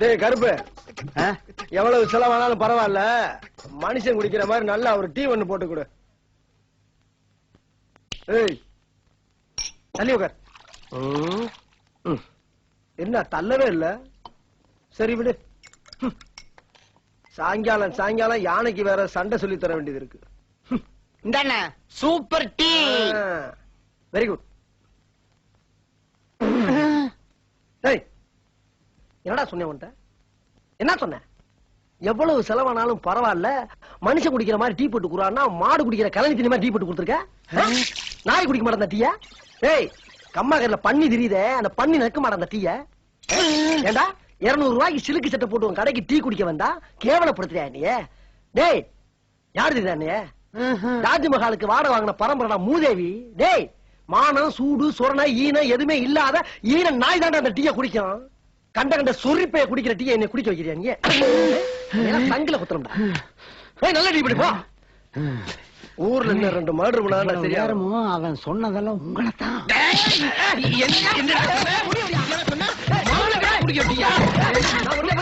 டேய் கருப்பு. எவ்வளவு செலவானாலும் பரவாயில்ல. மனுஷன் குடிக்கிற மாதிரி நல்லா ஒரு டீ ஒண்ணு போட்டு கொடு. ஏய் தள்ளி உட்கார். என்ன தள்ளவே இல்ல? சரி விடு. சாயங்காலம் சாயங்காலம் யானைக்கு வேற சண்டை சொல்லி தர வேண்டியது இருக்கு. இந்தாண்ண சூப்பர் டீ. வெரி குட் டேய் என்னடா சொன்னேன் உன்ட்ட என்ன சொன்னேன் எவ்வளவு செலவானாலும் பரவாயில்ல. மனுஷன் குடிக்கிற மாதிரி டீ போட்டு குடுறான்னா மாடு குடிக்கிற கலனி தண்ணி மாதிரி டீ போட்டு கொடுத்துருக்க? நாய் குடிக்க மாட்டேன் அந்த டீய? ஏய் கம்மாக்கர்ல பண்ணி தெரியுதே அந்த பண்ணி நக்க மாட்டேன் அந்த டீய? ஏண்டா இருநூறு ரூபாய்க்கு சிலுக்கு சட்டை போட்டு கடைக்கு டீ குடிக்க வந்தா கேவலப்படுத்துறியா நீ டேய் யாரு தெரியுதா நீ தாஜ்மஹாலுக்கு வாடகை வாங்கின பரம்பரடா மூதேவி. டேய் மானம் சூடு சொரணை ஈனம் எதுவுமே இல்லாத ஈன நாய் தாண்டா அந்த டீய குடிக்கும். கண்ட கண்ட சொரிப்பைய குடிக்கிற டீயை என்ன குடிக்க வைக்கிறியா நீ? குத்துறோம்டா ஏய் நல்ல டீ போ. ஊர்ல இன்னும் ரெண்டு மர்டர் பண்ணா சரியா? அவன் சொன்னதெல்லாம் உங்களைத்தான். நான் உன்னை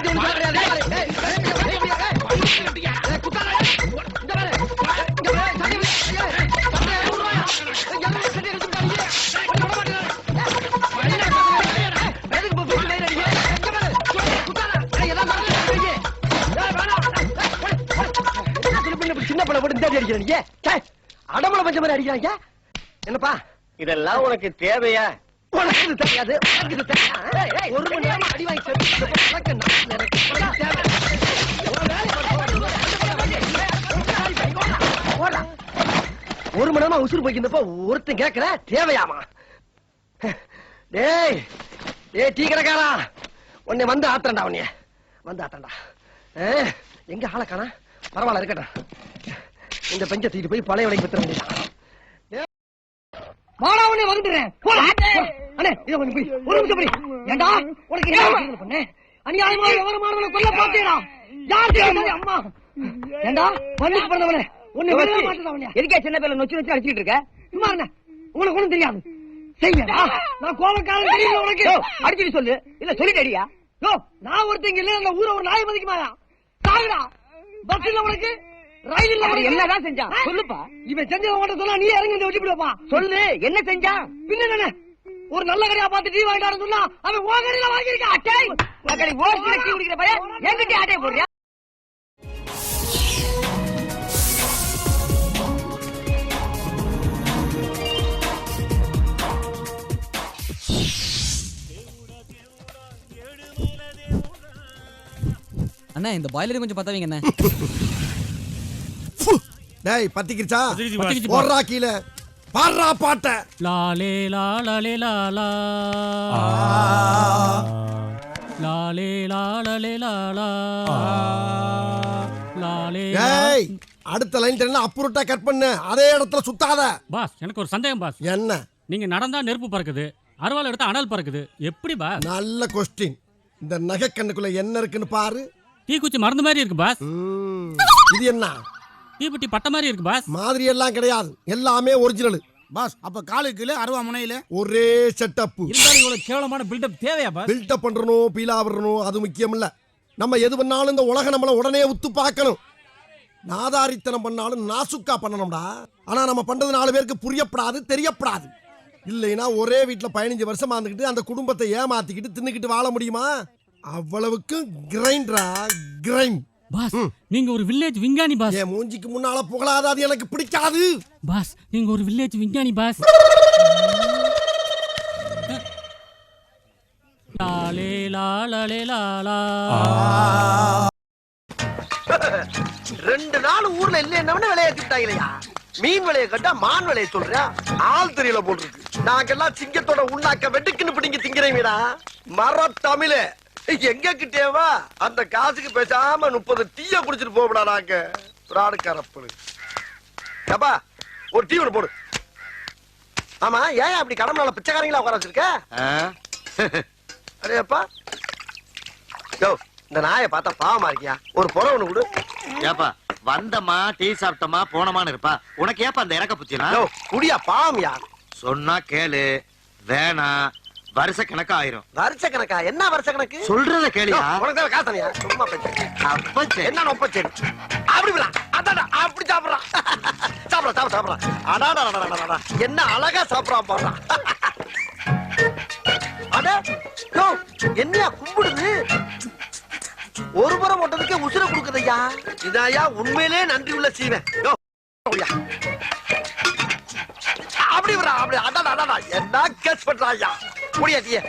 சின்ன பிள்ளை போட்டு இந்த அடி அடிக்கிறீங்க ஏய், அடமலை பஞ்ச மாதிரி அடிக்கிறாங்க என்னப்பா? இதெல்லாம் உனக்கு தேவையா? உனக்கு தெரியாது. உனக்கு ஒரு மணி நேரம் அடி வாங்கி உனக்கு. ஒரு மணி நேரமா உசுறு போய்க்கிருந்தப்ப ஒருத்தன் கேட்கற தேவையாமா டேய் டேய் டீ கடைக்காரா. உன்னை வந்து ஆத்தண்டா உன்னைய. வந்து ஆத்தண்டா எங்க ஆளை காணா? பரவாயில்ல இருக்கட்டும். இந்த பெஞ்ச தூக்கிட்டு போய் பழைய விலைக்கு வித்துற வேண்டியதான் மாலாவனே வந்துடுறேன். போடா. அண்ணே இத கொஞ்சம் போய். ஒரு நிமிஷம் போய். ஏண்டா உனக்கு என்ன பண்ணே? அநியாயமா விவரமானவனை கொல்ல பாத்தீடா யார் தெரியாது அம்மா? ஏண்டா வந்து பிறந்தவனே. உன்னை மாட்டேன் எதுக்கே சின்ன பேர்ல நொச்சு நொச்சு அடிச்சிட்டு இருக்க? சும்மா இருங்க. உனக்கு ஒண்ணும் தெரியாது. செய்யடா நான் கோபக்காரன் தெரியல உனக்கு? அடிச்சுட்டு சொல்லு. இல்ல சொல்லிட்டு அடியா நான் ஒருத்தங்க இல்ல அந்த ஊரை ஒரு நாய் மதிக்குமாயா? சாகுடா பஸ் இல்ல உனக்கு? ரயில் இல்ல அப்படி என்னதான் செஞ்சான் சொல்லுப்பா. இவன் செஞ்சவன் மட்டும் சொன்னா நீ இறங்கி வந்து வெட்டி விடுவா சொல்லு என்ன செஞ்சான் பின்ன என்ன ஒரு நல்ல கடையா பார்த்து டீ வாங்கிட்டாரு சொன்னா அவன் உன் கடையில வாங்கியிருக்கான் அட்டை. மக்களி ஓசி டீ குடிக்கிற பையன். என்கிட்ட ஆட்டை போடுறியா? அண்ணா இந்த பாய்லர் கொஞ்சம் பத்த வைங்க அண்ணா. டேய் பத்திக்கிச்சா போடுறா கீழே பாடுறா பாட்ட. லாலே லாலே லாலா லாலே லாலே லாலா லாலே டேய் அடுத்த லைன் தெரியல அப்புறட்டா கட் பண்ணு? அதே இடத்துல சுத்தாத. பாஸ் எனக்கு ஒரு சந்தேகம் பாஸ். என்ன? நீங்க நடந்தா நெருப்பு பறக்குது அருவாள் எடுத்தா அனல் பறக்குது. எப்படி பாஸ்? நல்ல கொஸ்டின் இந்த நகை கண்ணுக்குள்ள என்ன இருக்குன்னு பாரு. தீக்குச்சி மருந்து மாதிரி இருக்கு பாஸ். இது என்ன? தீப்பெட்டி பட்ட மாதிரி இருக்கு பாஸ். மாதிரி எல்லாம் கிடையாது. எல்லாமே ஒரிஜினல் பாஸ் அப்ப காலுக்குல அருவா முனையில? ஒரே செட்டப் இருந்தாலும் இவ்வளவு கேவலமான பில்டப் தேவையா பாஸ்? பில்டப் பண்றணும் பீலா வரணும் அது முக்கியம் இல்ல நம்ம எது பண்ணாலும் இந்த உலகம் நம்மள உடனே உத்து பார்க்கணும். நாதாரித்தனம் பண்ணாலும் நாசுக்கா பண்ணணும்டா. ஆனா நம்ம பண்றது நாலு பேருக்கு புரியப்படாது தெரியப்படாது. இல்லைன்னா ஒரே வீட்டுல பதினஞ்சு வருஷமா இருந்துக்கிட்டு அந்த குடும்பத்தை ஏமாத்திக்கிட்டு தின்னுக்கிட்டு வாழ முடியுமா? அவ்வளவுக்கு கிரைண்டரா கிரைண்ட் பாஸ் நீங்க ஒரு வில்லேஜ் விஞ்ஞானி பாஸ். என் மூஞ்சிக்கு முன்னால புகழாத அது எனக்கு பிடிக்காது. பாஸ் நீங்க ஒரு வில்லேஜ் விஞ்ஞானி பாஸ். லாலே லாலே லாலா ரெண்டு நாள் ஊர்ல இல்ல என்ன விளையாட்டுட்டாங்களையா மீன் விலைய கட்டா மான் விலைய சொல்றியா? ஆள் தெரியல போல் இருக்கு. நாங்கெல்லாம் சிங்கத்தோட உண்ணாக்க வெட்டுக்குன்னு பிடிங்க திங்கிறீங்கடா மர. தமிழே எங்க கிட்டேவா அந்த காசுக்கு பேசாம முப்பது டீய குடிச்சிட்டு போகடா நாங்க. பிராடு கரப்பு ஏப்பா ஒரு டீ ஒன்று போடு. ஆமா ஏன் அப்படி கடமையால பிச்சைக்காரங்களா உட்கார வச்சிருக்க? அடேப்பா யோ இந்த நாயை பார்த்தா பாவமா இருக்கியா? ஒரு புறம் ஒண்ணு கொடு. ஏப்பா வந்தமா டீ சாப்பிட்டமா போனமான்னு இருப்பா. உனக்கு ஏப்பா அந்த இறக்க புத்தினா? குடியா பாவம்யா? சொன்னா கேளு. வேணாம். வருஷ கணக்கா ஆயிரும். வருஷ கணக்கா? என்ன வருஷ கணக்கு? சொல்றத கேளியா உனக்கு காசனியா சும்மா பேச்சு அப்ப சரி என்ன நொப்ப சரி அப்படி விடா அதாடா அப்படி சாப்பிடுறான் சாப்பிடுறான் சாப்பிட சாப்பிடுறான் அடாடா. என்ன அழகா சாப்பிடுறான் பாடுறான் அட யோ என்னையா கும்பிடுது? ஒரு புறம் ஓட்டதுக்கே உசுர கொடுக்குதையா? இதாயா உண்மையிலே நன்றி உள்ள சீவன். யோ? அப்படி விடா அப்படி. அடாடா அடாடா என்ன கேஸ் பண்றாயா முடியாட்டியே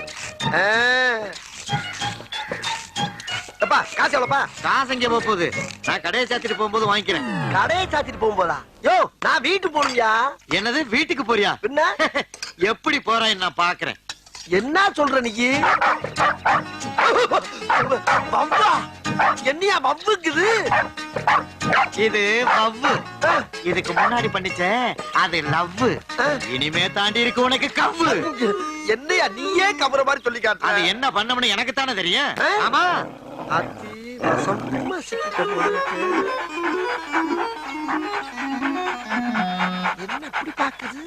எப்பா காசு எவ்வளோப்பா? காசு எங்க போக போகுது நான் கடையை சாத்திட்டு போகும்போது வாங்கிக்கிறேன். கடையை சாத்திட்டு போகும்போதா? யோ நான் வீட்டுக்கு போகணும்யா. என்னது வீட்டுக்கு போறியா? பின்ன? எப்படி போறான்னு நான் பாக்குறேன். என்ன சொல்ற நீ? வவ்வா என்னையா வவ்வுக்குது இது வவ்வு. இதுக்கு முன்னாடி பண்ணிச்ச அது லவ் இனிமே தாண்டி இருக்கு உனக்கு கவ்வு. என்னையா நீயே கபர மாதிரி சொல்லி அது என்ன பண்ணணும்னு எனக்கு தானே தெரியும்? ஆமா. அத்தி வசமா இருக்கு. என்ன இப்படி பாக்குது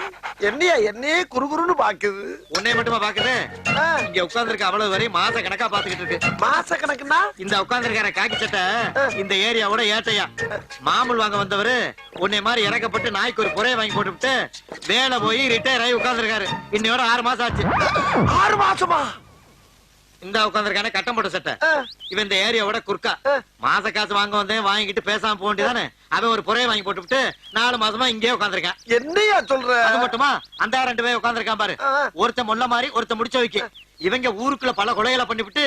என்னையா என்னையே குறுகுறுன்னு பாக்குது உன்னை மட்டுமா பாக்குது இங்க உட்கார்ந்திருக்க அவ்வளவு வரையும் மாச கணக்கா பாத்துக்கிட்டு இருக்கு. மாச கணக்குன்னா? இந்த உட்கார்ந்திருக்கிற காக்கி சட்டை இந்த ஏரியாவோட ஏட்டையா. மாமூல் வாங்க வந்தவரு உன்னை மாதிரி இறக்கப்பட்டு நாய்க்கு ஒரு புறைய வாங்கி போட்டுவிட்டு வேலை போய் ரிட்டையர் ஆகி உட்கார்ந்திருக்காரு. இன்னையோட ஆறு மாசம் ஆச்சு. ஆறு மாசமா? இந்த உட்கார்ந்திருக்கானே கட்டம் போட்ட சட்டை. இவன் இந்த ஏரியாவோட குறுக்கா மாச காசு வாங்க வந்தேன் வாங்கிட்டு பேசாம போக வேண்டியதானே? அவன் ஒரு புறைய வாங்கி போட்டுவிட்டு நாலு மாசமா இங்கேயே உட்கார்ந்திருக்கான். என்னையா சொல்ற? அது மட்டுமா? அந்த ரெண்டு பேர் உட்கார்ந்திருக்கான் பாரு. ஒருத்த முள்ள மாதிரி ஒருத்த முடிச்ச வைக்க. இவங்க ஊருக்குள்ள பல கொலைகளை பண்ணிவிட்டு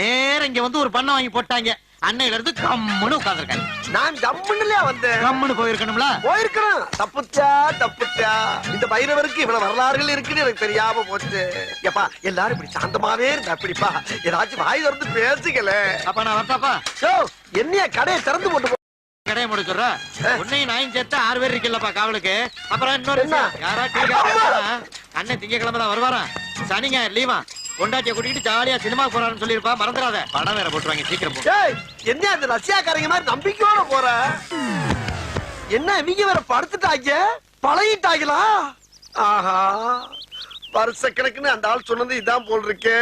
நேரா இங்க வந்து ஒரு பண்ணை வாங்கி போட்டாங்க. அன்னையில இருந்து கம்முன்னு உட்கார்ந்திருக்காங்க நான் ஜம்முன்னுலயா வந்தேன். கம்முன்னு போயிருக்கணும்ல? போயிருக்கணும் தப்புச்சா தப்புச்சா. இந்த பைரவருக்கு இவ்வளவு வரலாறுகள் இருக்குன்னு எனக்கு தெரியாம போச்சு. எப்பா எல்லாரும் இப்படி சாந்தமாவே இருந்தா எப்படிப்பா? ஏதாச்சும் வாய் திறந்து பேசுகல அப்ப நான் வரட்டாப்பா யோ என்னையா கடையை திறந்து போட்டு போ- கடையை முடிச்சுடுற? உன்னையும் நாயும் சேர்த்து ஆறு பேர் இருக்கலப்பா காவலுக்கு. அப்புறம் இன்னொரு என்ன? விஷயம். யாரா டீ காஃபி அண்ணன் திங்கக்கிழமை தான் வருவாராம். சனிங்க லீவா. கொண்டாட்டிய கூட்டிட்டு ஜாலியா சினிமா போறான்னு சொல்லிருப்பா மறந்துடாத. படம் வேற போட்டுருவாங்க சீக்கிரம் போ. என்ன அந்த ரஷ்யாக்காரங்க மாதிரி நம்பிக்கையோட போற? என்ன இவங்க வேற படுத்துட்டாங்க? பழகிட்டாங்களா? ஆஹா வருஷ கணக்குன்னு அந்த ஆள் சொன்னது இதான் போல் இருக்கு.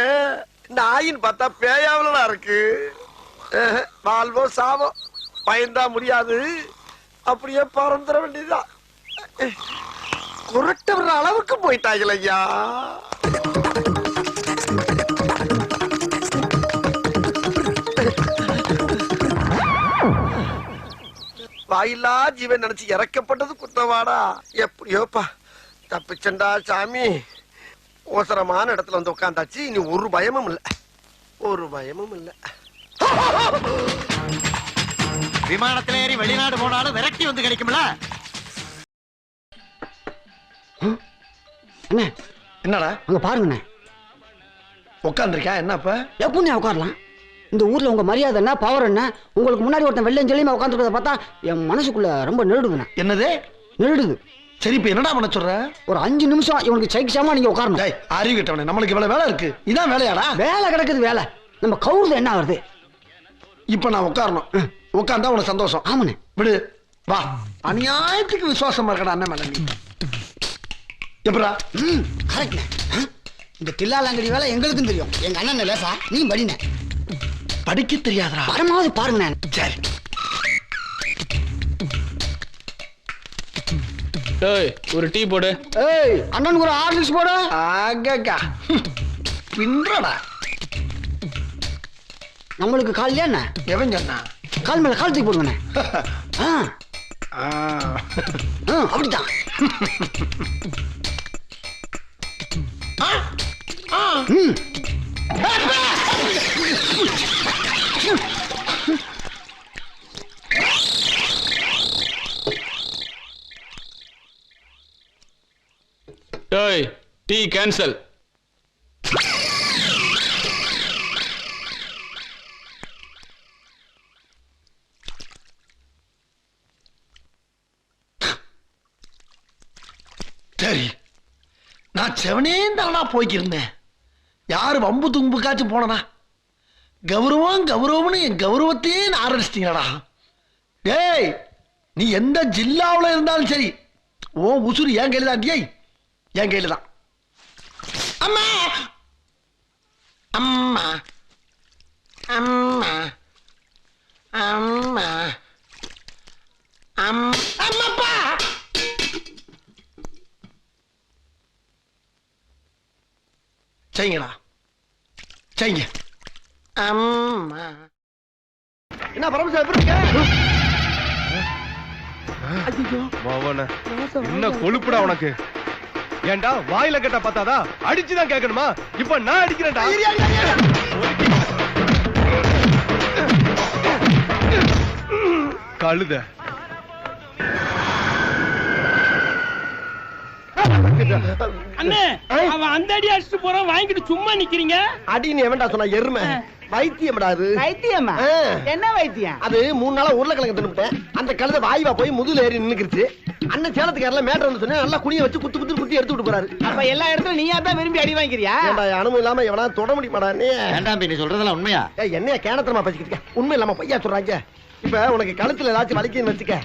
நாயின்னு பார்த்தா பேயாவலா இருக்கு. வாழ்வோ சாவோ பயந்தா முடியாது. அப்படியே பறந்துட வேண்டியதுதான். அஹ், குரட்ட அளவுக்கு போயிட்டாங்களா ஐயா. வாயில்லா ஜீவன் நினைச்சு இறக்கப்பட்டது குத்தவாடா. எப்படியோப்பா. தப்பிச்சண்டா சாமி. ஓசரமான இடத்துல வந்து உட்காந்தாச்சு இனி ஒரு பயமும் இல்ல. ஒரு பயமும் இல்ல. விமானத்துல ஏறி வெளிநாடு போனாலும் விரட்டி வந்து கிடைக்கும்ல? அண்ணே என்னடா? அங்க பாருங்கண்ணே. உட்காந்துருக்கா என்னப்ப? எப்படிண்ணே உட்காரலாம் இந்த ஊர்ல உங்க மரியாதை என்ன பவர் என்ன? உங்களுக்கு முன்னாடி ஒருத்தன் வெள்ளம் செல்லியமா உட்காந்துருக்கத பார்த்தா என் மனசுக்குள்ள ரொம்ப நெருடுதுண்ணே. என்னது? நெருடுது. சரி இப்ப என்னடா பண்ண சொல்ற? ஒரு அஞ்சு நிமிஷம் இவனுக்கு சைக்கிசாமா நீங்க உட்காரணும். அறிவு கிட்டவனே நம்மளுக்கு இவ்வளவு வேலை இருக்கு. இதான் வேலையாடா? வேலை கிடக்குது வேலை. நம்ம கவுருது என்ன ஆகுது இப்ப நான் உட்காரணும். உட்கார்ந்தா உனக்கு சந்தோஷம். ஆமாண்ணே. விடு வா. அநியாயத்துக்கு விசுவாசமா இருக்கடா அண்ணன் மேல நீ எப்படா? ம் கரெக்ட்ண்ணே? இந்த தில்லாலங்கடி வேலை எங்களுக்கும் தெரியும். எங்க அண்ணன் லேசா நீ படிண்ணே. படிக்க தெரியாதடா. வரமாவது பாருங்கண்ணே சரி. டேய் ஒரு டீ போடு. ஏய் அண்ணனுக்கு ஒரு ஆர்லிக்ஸ் போடு. ஆகக்கா பின்றடா. நம்மளுக்கு கால் என்ன? எவன் சொன்னா? கால் மேல கால் தூக்கி போடுங்கண்ணே. ஆ. ஆ. ஆ அப்படித்தான். ம். டேய் டீ கேன்சல். சரி நான் செவனே தானா போய்க்கிருந்தேன். யாரு வம்பு தும்புக்காச்சும் போனனா? கௌரவம் கௌரவம்னு என் கௌரவத்தையே ஆரம்பிச்சிட்டீங்களா டேய் நீ எந்த ஜில்லாவுல இருந்தாலும் சரி ஓ உசுறு என் கையில் தான் டேய் என் கையில் தான். அம்மா! அம்மா! அம்மா! அம்மா! அம் அம்மாப்பா! சரிங்கடா செய்யுங்க. அம்மா. என்ன பரமசிவம் எப்படி இருக்க? என்ன கொழுப்புடா உனக்கு? ஏன்டா வாயில கட்ட பார்த்தாதா அடிச்சுதான் கேட்கணுமா? இப்ப நான் அடிக்கிறேன்டா. கழுத. அண்ணே அவன் அந்த அடி அடிச்சுட்டு போறான் வாங்கிட்டு சும்மா நிக்கிறீங்க? அடின்னு எவன்டா சொன்னா எருமை. வைத்தியம்டா அது. வைத்தியமா. என்ன வைத்தியம்? அது மூணு நாளா உருளைக்கிழங்கு தின்னுட்டேன் அந்த கழுத வாய்வா போய் முதுகுல ஏறி நின்னுக்கிருச்சு. அண்ணன் சேலத்துக்காரல மேட்டர் வந்து சொன்னேன் நல்லா குனிய வச்சு குத்து குத்து குத்தி எடுத்து விட்டு போறாரு. அப்ப எல்லா இடத்துலயும் நீயா தான் விரும்பி அடி வாங்கிக்கிறியா? அனுமதி இல்லாம எவனா தொட முடியுமாடா நீ வேண்டாம் நீ சொல்றதெல்லாம் உண்மையா? என்னைய கேனத்தனமா பேசிக்கிட்டு? உண்மை இல்லாம பையா சொல்றாங்க? இப்ப உனக்கு கழுத்துல ஏதாச்சும் வலிக்குன்னு வச்சுக்க.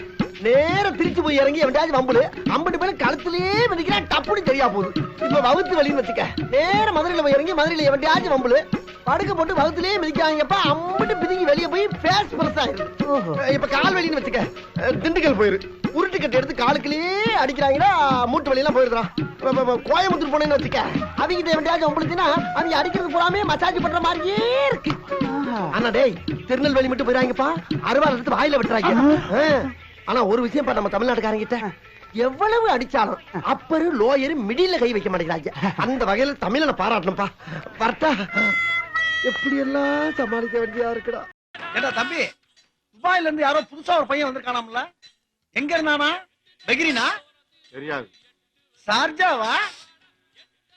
நேர திருச்சி போய் இறங்கி எவன்டாச்சும் வம்புல அம்பட்டு பேரும் கழுத்துலயே மிதிக்கிறா டப்புனு தெரியா போகுது. இப்ப வகுத்து வலின்னு வச்சுக்க. நேர மதுரையில போய் இறங்கி மதுரையில எவன்டாச்சும் வம்புல படுக்க போட்டு வகுத்துலயே மிதிக்காங்கப்ப அம்பட்டு பிதிங்கி வெளிய போய் பேஸ் பெருசா இப்ப கால் வலின்னு வச்சுக்க. திண்டுக்கல் போயிரு. உருட்டு கட்டு எடுத்து காலுக்குள்ளேயே அடிக்கிறாங்கன்னா மூட்டு வலியெல்லாம் போயிருறான் கோயம்புத்தூர் போனேன்னு வச்சுக்க. அவங்க எவன்டாச்சும் வம்புலுச்சுன்னா அவங்க அடிக்கிறது பூராமே மசாஜ் பண்ற மாதிரியே இருக்கு. ஆனா டேய் திருநெல்வேலி மட்டும் போயிறாங்கப்பா அறுவாள் எடுத்து வாயில விட்டுறாங்க. ஆனா ஒரு விஷயம் பா நம்ம தமிழ்நாட்டுக்காரங்கிட்ட. எவ்வளவு அடிச்சாலும் அப்பரு லோயரு மிடில கை வைக்க மாட்டேங்கிறாங்க. அந்த வகையில தமிழனை பாராட்டணும்ப்பா. வரட்டா. எப்படி எல்லாம் சமாளிக்க வேண்டியதா இருக்குடா. ஏடா தம்பி துபாயில இருந்து யாரோ புதுசா ஒரு பையன் வந்திருக்கானாம்ல? எங்க இருந்தானா? பெகிரினா? தெரியாது. சார்ஜாவா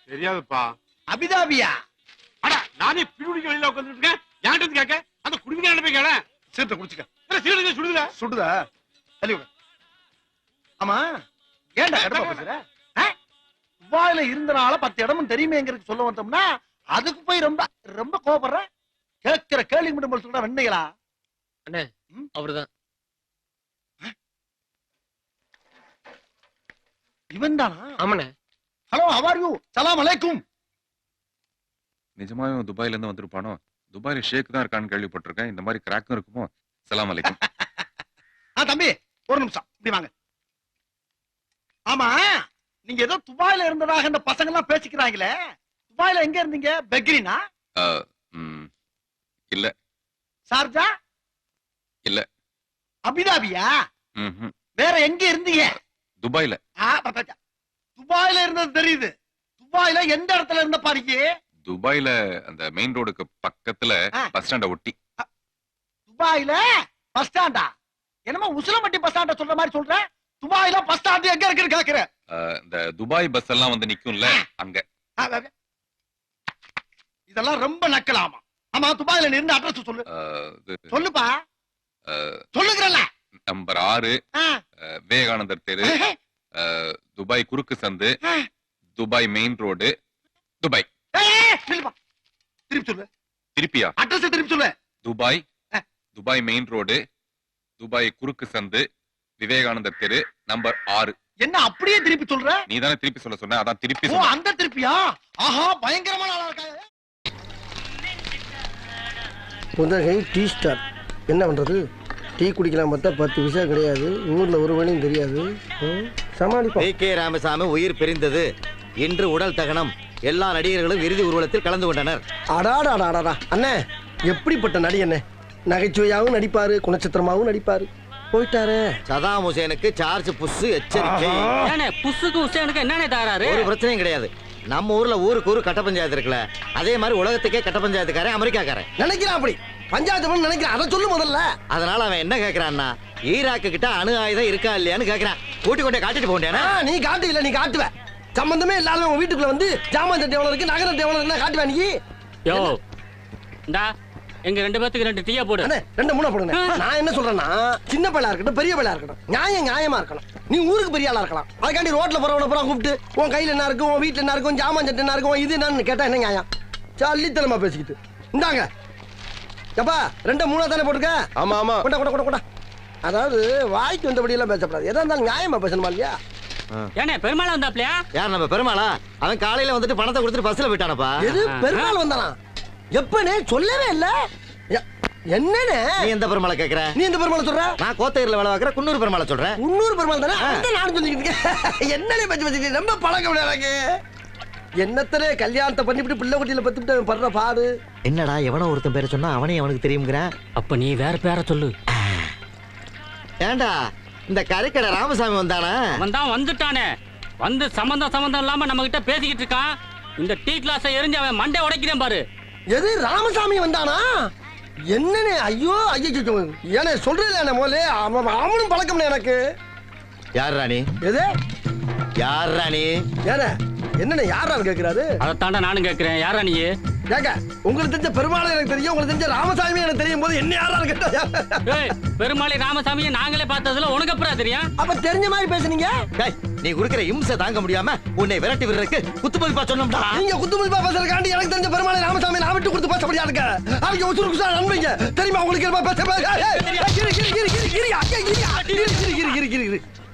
தெரியாதுப்பா. அபிதாபியா? அடா நானே பிடிக்க வெளியில உட்கார்ந்துட்டு இருக்கேன். யார்கிட்ட கேட்க? அந்த குடிமையான போய் கேள. சீர்த்த குடிச்சுக்க. சீரழிஞ்ச சுடுதுல சுடுதா? தள்ளி விடு. ஆமா ஏன்டா கடுப்பா பேசுற? துபாயில இருந்தனால பத்து இடமும் தெரியுமேங்கிறது சொல்ல வந்தோம்னா அதுக்கு போய் ரொம்ப ரொம்ப கோபப்படுற கேட்கிற கேள்வி மட்டும் போல சொல்ற வெண்ணைகளா அவர்தான். இவன் தானா ஆமாண்ணே. ஹலோ ஹவர் யூ சலாம் அலைக்கும் நிஜமாவே துபாயில இருந்து வந்திருப்பானோ? துபாயில ஷேக் தான் இருக்கான்னு கேள்விப்பட்டிருக்கேன். இந்த மாதிரி கிராக்கும் இருக்குமோ? சலாம் அலைக்கும். ஆ தம்பி ஒரு நிமிஷம். இப்படி வாங்க. ஆமா நீங்க ஏதோ துபாயில இருந்ததாக இந்த பசங்க எல்லாம் பேசிக்கிறாங்களே. துபாயில எங்க இருந்தீங்க? பெக்ரினா இல்ல. சார்ஜா இல்ல. அபிதாபியா. வேற எங்க இருந்தீங்க? துபாயில. துபாயில இருந்தது தெரியுது. துபாயில எந்த இடத்துல இருந்த பாருங்க துபாயில அந்த மெயின் ரோடுக்கு பக்கத்துல. பஸ் ஸ்டாண்ட ஒட்டி. துபாயில பஸ் ஸ்டாண்டா என்னமோ உசிலம்பட்டி பஸ் ஸ்டாண்ட சொல்ற மாதிரி சொல்ற? துபாயில பஸ் ஸ்டாண்ட் எங்க இருக்குன்னு கேக்குற. இந்த துபாய் பஸ் எல்லாம் வந்து நிக்கும்ல அங்க. இதெல்லாம் ரொம்ப நக்கலாமா? ஆமா துபாயில நீ இருந்த அட்ரஸ் சொல்லு சொல்லுப்பா. அஹ், சொல்லுகிறல்ல. நம்பர் ஆறு விவேகானந்தர் தெரு துபாய் குறுக்கு சந்து. Dubai main road Dubai. நில்லுப்பா. திருப்பி சொல்லு. திருப்பியா? அட்ரஸ் திருப்பி சொல்லு. துபாய். ஆ. துபாய் மெயின் ரோடு துபாய் குறுக்கு சந்து. விவேகானந்தர் தெரு நம்பர் ஆறு. என்ன அப்படியே திருப்பி சொல்ற? நீ தானே திருப்பி சொல்ல சொன்ன? அதான் திருப்பி ஓ சொன்ன. அந்த திருப்பியா? ஆஹா பயங்கரமான ஆளா இருக்காங்க முதகை டீ ஸ்டார். என்ன பண்றது? டீ குடிக்கலாம் பார்த்தா பத்து விஷா கிடையாது. ஊர்ல ஒரு மணியும் தெரியாது சமாளிப்போம். கே ராமசாமி உயிர் பிரிந்தது. இன்று உடல் தகனம். எல்லா நடிகர்களும் இறுதி ஊர்வலத்தில் கலந்து கொண்டனர். அடாடாடாடா அண்ணே எப்படிப்பட்ட நடி அண்ணே? நகைச்சுவையாவும் நடிப்பாரு குணச்சித்திரமாவும் நடிப்பாரு. போயிட்டாரே. சதாம் ஹுசேனுக்கு சார்ஜ் புஷ் எச்சரிக்கை. ஏனே புஸ்ஸுக்கு உசேனுக்கு என்னனே தாராரு? ஒரு பிரச்சனையும் கிடையாது. நம்ம ஊர்ல ஊருக்கு ஊரு கட்ட பஞ்சாயத்து இருக்குல்ல. அதே மாதிரி உலகத்துக்கே கட்ட பஞ்சாயத்துக்காரன் அமெரிக்காக்காரன். நினைக்கிறான் அப்படி. பஞ்சாயத்து நினைக்கிறான். அதை சொல்லு முதல்ல. அதனால அவன் என்ன கேக்குறான்னா ஈராக்கு கிட்ட அணு ஆயுதம் இருக்கா இல்லையான்னு கேக்குறான். கூட்டி கொண்டே காட்டிட்டு போண்டேனா நீ காட்டு இல்ல நீ காட்டுவ. சம்பந்தமே இல்லாத உன் வீட்டுக்குள்ள வந்து ஜாமான் சட்டை எவ்வளவு இருக்கு நகர எவ்வளவு இருக்குன்னு காட்டுவ நீ யோ இந்தா எங்க ரெண்டு பேத்துக்கு ரெண்டு டீயா போடு. அண்ணே ரெண்டு மூணா போடுங்க. நான் என்ன சொல்றேன்னா சின்ன பையலா இருக்கட்டும் பெரிய பையலா இருக்கட்டும் நியாயம் நியாயமா இருக்கணும். நீ ஊருக்கு பெரிய ஆளா இருக்கலாம். அதுக்காண்டி ரோட்ல போறவன பூரா கூப்பிட்டு உன் கையில என்ன இருக்கும் உன் வீட்டுல என்ன இருக்கும் ஜாமான் சட்டை என்ன இருக்கும் இது என்னன்னு கேட்டா என்ன நியாயம்? சல்லித்தனமா பேசிக்கிட்டு. இந்தாங்க. எப்பா ரெண்டு மூணா தானே போட்டுக்க ஆமா ஆமா. கொண்டா கொண்டா கொண்டா கொண்டா. அதாவது வாய்க்கு வந்தபடி எல்லாம் பேசக்கூடாது எதா இருந்தாலும் நியாயமா பேசணுமா இல்லையா? ஏனே பெருமாள் வந்தாப்லையா? யார் நம்ம பெருமாளா? அவன் காலையில வந்துட்டு பணத்தை கொடுத்துட்டு பஸ்ல போயிட்டானப்பா. எது? பெருமாள் வந்தானா? எப்பனே சொல்லவே இல்ல. எ- என்னண்ணே நீ எந்த பெருமாளை கேக்குற? நீ இந்த பெருமாளை சொல்ற? நான் கோத்தகிரில வேலை பார்க்கற குன்னூர் பெருமாளை சொல்றேன் முன்னூறு பெருமாள் தானே? அந்த நானும் சொல்லிக்கிட்டு இருக்கேன். என்னனே பச்சு பச்சு ரொம்ப பழக்கம் எனக்கு. என்னத்தனே கல்யாணத்தை பண்ணிவிட்டு பிள்ளை குட்டியில பத்துட்டு அவன் படுற பாடு. என்னடா எவனோ ஒருத்தன் பேரை சொன்னா அவனே அவனுக்கு தெரியுங்கிறான் அப்ப நீ வேற பேரை சொல்லு. ஏண்டா இந்த கறிக்கடை ராமசாமி வந்தானா? அவன் தான் வந்துட்டானே. வந்து சம்பந்தம் சம்பந்தம் இல்லாம நம்ம கிட்ட பேசிக்கிட்டு இருக்கான். இந்த டீ கிளாஸை எரிஞ்சு அவன் மண்டை உடைக்கிறேன் பாரு. எது ராமசாமி வந்தானா? என்னனே ஐயோ ஐயோ ஏனே சொல்றேன் முதல்ல அவன் அவனும் பழக்கம்னே எனக்கு? யார் ராணி? எது? யார் ராணி? ஏனே என்னண்ணே யாரான்னு கேக்குறாரு? அதைத்தாண்டா நானும் கேட்கிறேன் யாரா நீ கேக்க உங்களுக்கு தெரிஞ்ச பெருமாள் எனக்கு தெரியும் உங்களுக்கு தெரிஞ்ச ராமசாமி எனக்கு தெரியும் போது என்ன யாரான்னு கேட்டா ஏய் பெருமாளை ராமசாமியை நாங்களே பார்த்ததுல உனக்கு அப்புறம் தெரியும் அப்ப தெரிஞ்ச மாதிரி பேசுனீங்க நீ குடுக்கிற இம்சை தாங்க முடியாம உன்னை விரட்டி விடுறதுக்கு குத்து மதிப்பா சொன்னோம்டா நீங்க குத்துமதிப்பா பேசுறதுக்காண்டி எனக்கு தெரிஞ்ச பெருமாளை ராமசாமி நான் விட்டு கொடுத்து பேசப்படியா இருக்க அவங்க உசுறு குசா நண்பீங்க தெரியுமா உங்களுக்கு பேச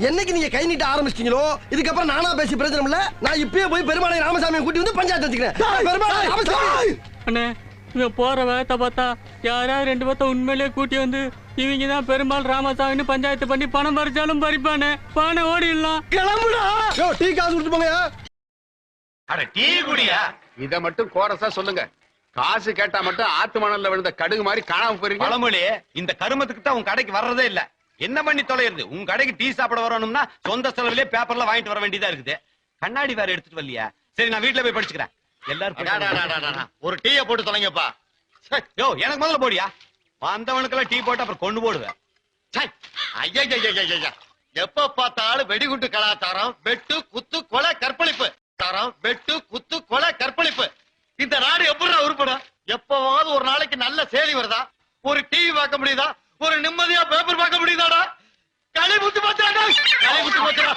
என்னைக்கு நீங்க கை நீட்ட ஆரம்பிச்சிட்டீங்களோ? இதுக்கப்புறம் நானா பேசி பிரச்சனை இல்ல. நான் இப்பயே போய் பெருமாளை ராமசாமியை கூட்டி வந்து பஞ்சாயத்து வச்சுக்கிறேன். பெருமாளை ராமசாமி! அண்ணே இவன் போற வேகத்தை பார்த்தா யாராவது ரெண்டு பேர்த்த உண்மையிலேயே கூட்டி வந்து இவங்க தான் பெருமாள் ராமசாமின்னு பஞ்சாயத்து பண்ணி பணம் பறிச்சாலும் பறிப்பானே. பானை ஓடிடலாம். கிளம்புடா! டீ காசு கொடுத்து போங்க அட டீ குடியா? இத மட்டும் கோரஸா சொல்லுங்க. காசு கேட்டா மட்டும் ஆத்து மணல்ல விழுந்த கடுகு மாதிரி காணாம போறீங்க பழமொழி இந்த கருமத்துக்கு தான் உன் கடைக்கு வர்றதே இல்ல. என்ன பண்ணி தொலைறது உன் கடைக்கு டீ சாப்பிட வரணும்னா சொந்த செலவுலயே பேப்பர்ல வாங்கிட்டு வர வேண்டியதா இருக்குது. கண்ணாடி வேற எடுத்துட்டு வரலையா? சரி நான் வீட்ல போய் படிச்சுக்கிறேன். எல்லாரும் ஒரு டீயை போட்டு தொலைங்கப்பா. யோ எனக்கு முதல்ல போடியா? வந்தவனுக்கெல்லாம் டீ போட்டு அப்புறம் கொண்டு போடுவேன் எப்ப பார்த்தாலும் வெடிகுண்டு கலாச்சாரம் வெட்டு குத்து கொலை கற்பழிப்பு. தரம் வெட்டு குத்து கொலை கற்பழிப்பு. இந்த நாடு எப்படி உருப்படும் எப்பவாவது ஒரு நாளைக்கு நல்ல செய்தி வருதா? ஒரு டிவி பார்க்க முடியுதா? ஒரு நிம்மதியா பேப்பர் பார்க்க முடியுதாடா? களி முத்தி பாத்துறாடா களி முத்தி பாத்துறா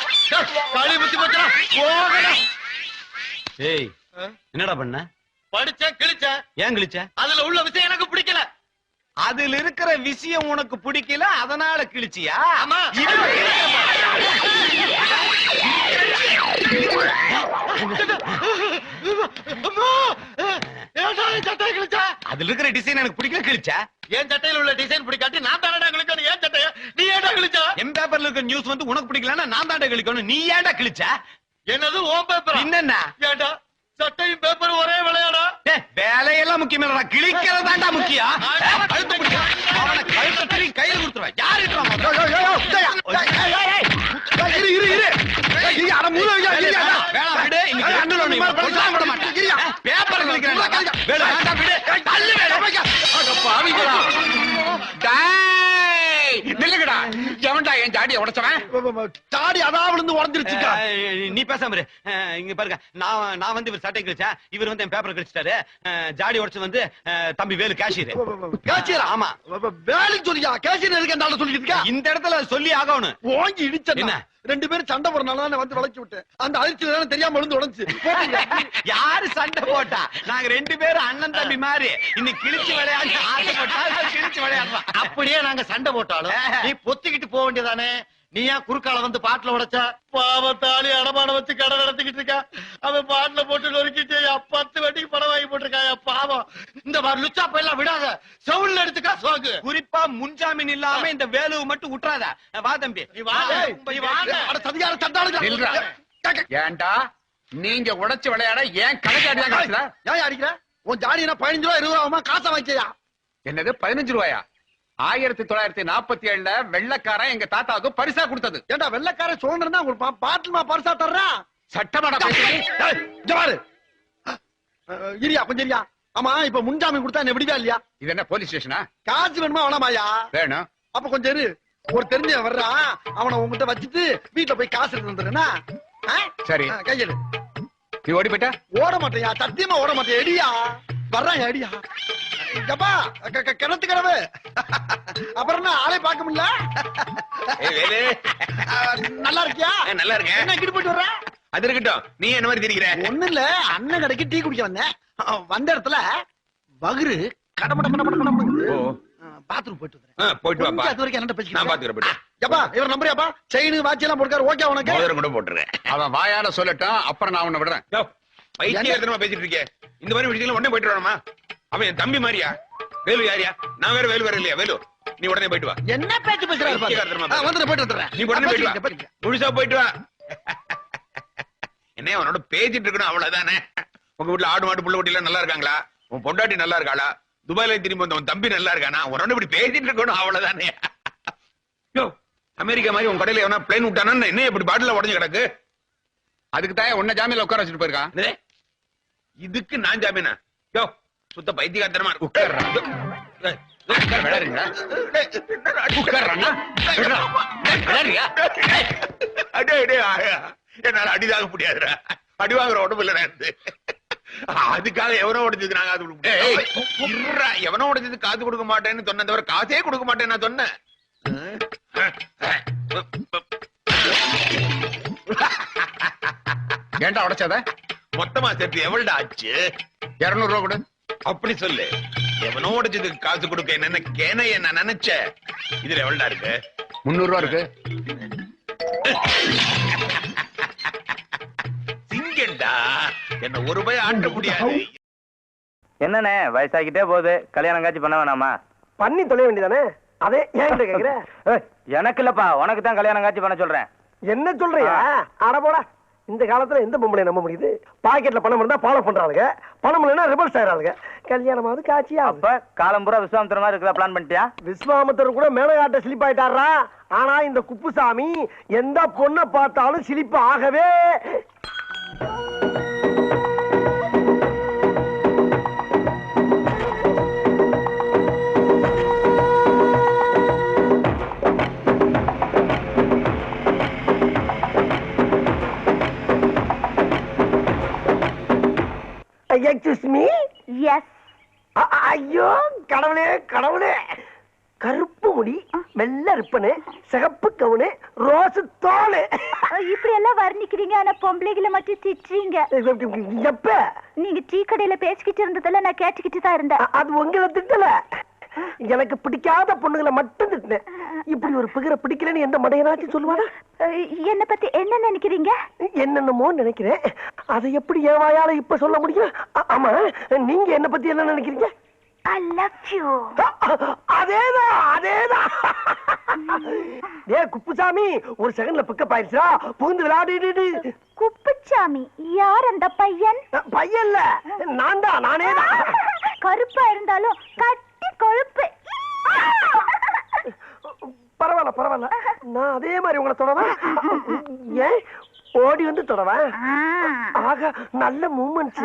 களி முத்தி பாத்துறா போகடா ஏய் என்னடா பண்ண? படிச்சேன் கிழிச்சேன். ஏன் கிழிச்ச? அதுல உள்ள விஷயம் எனக்கு பிடிக்கல. அதுல இருக்கிற விஷயம் உனக்கு பிடிக்கல அதனால கிழிச்சியா? ஆமா? அதுல இருக்கிற டிசைன் எனக்கு பிடிக்கல கிழிச்சா? என் சட்டையில உள்ள டிசைன் பிடிக்காட்டி நான் தானடா கிழிக்கணும் ஏன் சட்டைய நீ ஏன்டா கிழிச்ச என் பேப்பர்ல இருக்கிற நியூஸ் வந்து உனக்கு பிடிக்கலன்னா நான் தாண்டா கிழிக்கணும் நீ ஏன்டா கிழிச்ச என்னது ஓன் பேப்பர் என்னன்னா ஏன்டா சட்டையும் பேப்பர் ஒரே விளையாடா டேய், வேலையெல்லாம் முக்கியம் இல்லடா கிழிக்கிறது தாண்டா முக்கியம் கழுத்து பிடிக்க. அவனை கழுத்தை திரும்பி கையில கொடுத்துருவேன் யாரு இரு இரு இரு பேப்பர் கிழிக்கிறேன் தள்ளு வேலை ನಿಲ್ಲಗಡ எவன்டா என் ஜாடியை உடைச்சவன்? தாடி அதான் விழுந்து உடஞ்சிருச்சுக்கா. நீ பேசாம இரு. அஹ், இங்க பாருங்க. நான் நான் வந்து இவர் சட்டை கிழிச்சேன் இவர் வந்து என் பேப்பர் கிழிச்சிட்டாரு. ஜாடி உடைச்சு வந்து தம்பி வேலு கேஷியர் கேசியரா ஆமா. வேலைக்கு சொல்லியா? கேசியர் இருக்க அந்த சொல்லிட்டு இருக்கா? இந்த இடத்துல அது சொல்லி ஆகணும். ஓங்கி இடிச்ச என்ன? ரெண்டு பேரும் சண்டை போறனால நான் வந்து வளைச்சு விட்டேன். அந்த அதிர்ச்சியில தெரியாம விழுந்து உடஞ்சு. யாரு சண்டை போட்டா? நாங்க ரெண்டு பேரும் அண்ணன் தம்பி மாதிரி. இன்னைக்கு கிழிச்சு விளையாண்டு ஆசைப்பட்டா கிழிச்சு விளையாடுறான் அப்படியே நாங்க சண்டை போட்டாலும் நீ பொத்திக்கிட்டு போக வேண்டியதானே நீ ஏன் குறுக்கால வந்து பாட்டுல உடைச்ச பாவத்தாளி அடமானம் வச்சு கடை நடத்திக்கிட்டு இருக்கா அவன் பாட்டுல போட்டு நொறுக்கிட்டு பத்து வட்டிக்கு படம் வாங்கி போட்டிருக்காயா பாவம் இந்த மாதிரி லுச்சா போயெல்லாம் விடாத செவுல்ல எடுத்துக்கா சோகு குறிப்பா முன்ஜாமீன் இல்லாம இந்த வேலுவை மட்டும் விட்டுறாத வா தம்பி. ஏன்டா நீங்க உடைச்சு விளையாட ஏன் கணக்கு அடியாங்க ஏன் அடிக்கிற உன் ஜாடி என்ன பதினஞ்சு ரூபா இருபது ரூபா காசை வாங்கியா என்னது பதினஞ்சு ரூபாயா ஆயிரத்தி தொள்ளாயிரத்தி நாற்பத்தி ஏழுல வெள்ளக்காரன் எங்க தாத்தாவுக்கு பரிசா கொடுத்தது. ஏண்டா வெள்ளக்கார சுதந்திரம் தான் ஒரு பாட்டுமா பரிசா தர்றான் சட்டமாடா அஹ், இரியா கொஞ்சம் இரியா ஆமா இப்ப முன்ஜாமீன் கொடுத்தா என்ன விடுவா இல்லையா? இது என்ன போலீஸ் ஸ்டேஷனா காசு வேணுமா வேணாமாயா வேணும். அப்ப கொஞ்சம் இரு. ஒரு தெரிஞ்சவன் வர்றான். அவனை உங்ககிட்ட வச்சுட்டு வீட்டுல போய் காசு எடுத்து வந்துடுறேன்னா சரி. கையெடு. நீ ஓடி போயிட்ட? ஓட மாட்டேயா? சத்தியமா ஓட மாட்டேன் எடியா? வர்றான் எடியா எப்பா கிணத்து கிடவு அப்புறம் என்ன ஆளே பார்க்க முடியல? நல்லா இருக்கியா? நல்லா இருக்கேன். என்ன கிட்ட போயிட்டு வர்ற? அது இருக்கட்டும். நீ என்ன மாதிரி தெரிகிற ஒண்ணு இல்ல. அண்ணன் கடைக்கு டீ குடிக்க வந்தேன். வந்த இடத்துல வகுரு கடமட கடமட கடமட ஓ பாத்ரூம் போயிட்டு வந்துறேன் போயிட்டு வாப்பா. அது வரைக்கும் என்ன பேசிக்கிறேன் நான் பாத்துக்கிறேன் போயிட்டு எப்பா இவர் நம்புறியாப்பா செயின் வாட்சி எல்லாம் ஓகே உனக்கு? மோதிரம் கூட போட்டுறேன். அவன் வாயால சொல்லட்டும் அப்புறம் நான் உன்னை விடுறேன். பைத்தியம் பேசிட்டு இருக்கேன் இந்த மாதிரி விஷயத்துல உடனே போயிட்டு வரணுமா? அவன் என் தம்பி மாதிரியா? வேலு யாரியா? நான் வேற வேலு வேற இல்லையா? வேலு நீ உடனே போயிட்டு வா. என்ன பேச்சு பேசுறாரு பாரு. போயிட்டு நீ உடனே போயிட்டு வா. முழுசா போயிட்டு வா. என்ன அவனோட பேசிட்டு இருக்கணும் அவ்வளவுதானே? உங்க வீட்டுல ஆடு மாடு புள்ள குட்டி எல்லாம் நல்லா இருக்காங்களா? உன் பொண்டாட்டி நல்லா இருக்காளா? துபாயில திரும்பி வந்த உன் தம்பி நல்லா இருக்கானா உன்னோட இப்படி பேசிட்டு இருக்கணும் அவ்வளவுதானே யோ அமெரிக்கா மாதிரி உன் கடையில எவனா பிளேன் விட்டானா என்ன இப்படி பாட்டில உடஞ்சு கிடக்கு அதுக்கு தான் உன்ன ஜாமீன்ல உட்கார வச்சுட்டு போயிருக்கான்? இதுக்கு நான் ஜாமீனா யோ சுத்த பைத்தியகாரத்தனமா இருக்கு உட்கார்றா யோ, ஏய், ஏய், உட்கார விளையாடுறீங்களா? உட்கார்றானா? விடுறா. ஏய், விளையாடுறியா? ஏய். அடே, அடே, ஆயா. என்னால அடி தாங்க முடியாதுடா அடி வாங்குற உடம்பு இல்ல இருந்து அதுக்காக எவனோ உடைஞ்சது நாங்க காது கொடுக்க எவனோ உடைஞ்சது காது கொடுக்க மாட்டேன்னு சொன்ன தவிர காசே கொடுக்க மாட்டேன்னு நான் சொன்னேன். ஏன்டா உடைச்சத? மொத்தமா சேர்த்து எவ்வளவுடா ஆச்சு? இருநூறு ரூபா கொடு. அப்படி சொல்லு. எவனோ உடைச்சதுக்கு காசு கொடுக்க என்ன கேன என்ன நினைச்ச இதுல எவ்வளவுடா இருக்கு? முன்னூறு ரூபா இருக்கு. என்ன ஒரு ரூபாய் ஆட்ட முடியாது. என்னண்ணே வயசாகிட்டே போகுது. கல்யாணம் காட்சி பண்ண வேணாமா? பண்ணி தொலைய வேண்டியதானே? அதே ஏன் கேக்குற? எனக்கு இல்லப்பா. உனக்கு தான் கல்யாணம் காட்சி பண்ண சொல்றேன். என்ன சொல்றியா? அட போடா. இந்த காலத்துல எந்த பொம்பளை நம்ப முடியுது? பாக்கெட்ல பணம் இருந்தா ஃபாலோ பண்றாளுங்க. பணம் இல்லைன்னா ரிவர்ஸ் ஆயிராளுங்க கல்யாணமாவது காட்சியா அப்ப காலம் பூரா விஸ்வாமித்திர மாதிரி இருக்கிற பிளான் பண்ணிட்டியா? விஸ்வாமித்தர் கூட மேலகாட்ட சிலிப் ஆயிட்டாரா ஆனா இந்த குப்புசாமி எந்த பொண்ணை பார்த்தாலும் சிலிப்பு ஆகவே எக்ஸ்கியூஸ் மீ எஸ் ஐயோ கடவுளே கடவுளே. கருப்பு முடி வெள்ளை ரிப்பனு சிகப்பு கவுனு ரோஸ் தோலு. இப்படி எல்லாம் வர்ணிக்கிறீங்க ஆனா பொம்பளைகளை மட்டும் திட்டுறீங்க. எப்ப? நீங்க டீ கடையில பேசிக்கிட்டு இருந்ததெல்லாம் நான் கேட்டுக்கிட்டு தான் இருந்தேன். அது உங்களை திட்டல. எனக்கு பிடிக்காத பொண்ணுங்களை மட்டும் திட்டினேன். இப்படி ஒரு பிகரை பிடிக்கலன்னு எந்த மடையனாச்சும் சொல்லுவானா என்ன பத்தி என்ன நினைக்கிறீங்க? என்னென்னமோ நினைக்கிறேன். அதை எப்படி என் வாயால இப்ப சொல்ல முடியும்? ஆமா நீங்க என்ன பத்தி என்ன நினைக்கிறீங்க? அதேதான் அதேதான். குப்புசாமி ஒரு செகண்ட்ல பிக்கப் ஆயிடுச்சா புகுந்து விளையாடிட்டு குப்புச்சாமி யார் அந்த பையன்? பையன் இல்ல. நான் தான் நானே தான் கருப்பா இருந்தாலும் கட்டி கொழுப்பு. பரவாயில்ல பரவாயில்ல. நான் அதே மாதிரி உங்களை தொடவா? ஏன்? ஓடி வந்து தொடவா? ஆக நல்ல மூமெண்ட்ஸ்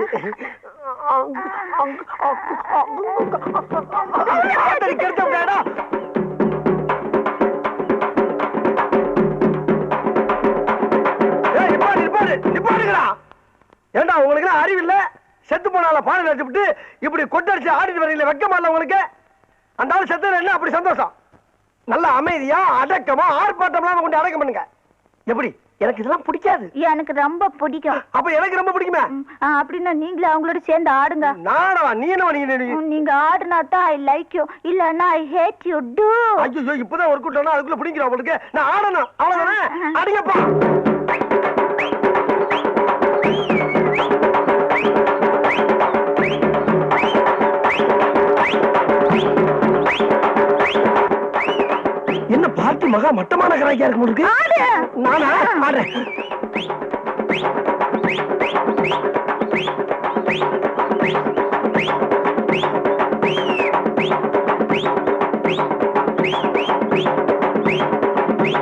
ஏண்டா உங்களுக்கு அறிவு இல்ல செத்து போனால பானை வச்சுட்டு இப்படி கொட்டடிச்சு ஆடிட்டு வரீங்களே வெக்கமா இல்ல உங்களுக்கு? அந்த ஆள் செத்து என்ன அப்படி சந்தோஷம்? நல்ல அமைதியா அடக்கமா ஆர்ப்பாட்டம் கொண்டு அடக்கம் பண்ணுங்க. எப்படி? எனக்கு இதெல்லாம் பிடிக்காது. எனக்கு ரொம்ப பிடிக்கும். அப்ப எனக்கு ரொம்ப பிடிக்குமே? அப்படின்னா நீங்களும் அவங்களோட சேர்ந்து ஆடுங்க. நானவா? நீ என்ன நீ? நீ- ம், நீங்க ஆடுனா தான் ஐ லைக் யூ இல்லன்னா ஐ ஹேட் யூ டூ ஐயோ இப்பதான் ஒர்க் அவுட் ஆனா அதுக்குள்ள பிடிக்கிறோம் அவளுக்கு நான் ஆடணும். அவ்வளவுதானே? அடிங்கப்பா. பார்ட்டி மகா மட்டமான கராய்க்கா இருக்கு உங்களுக்கு நானா? ஆடுறேன்.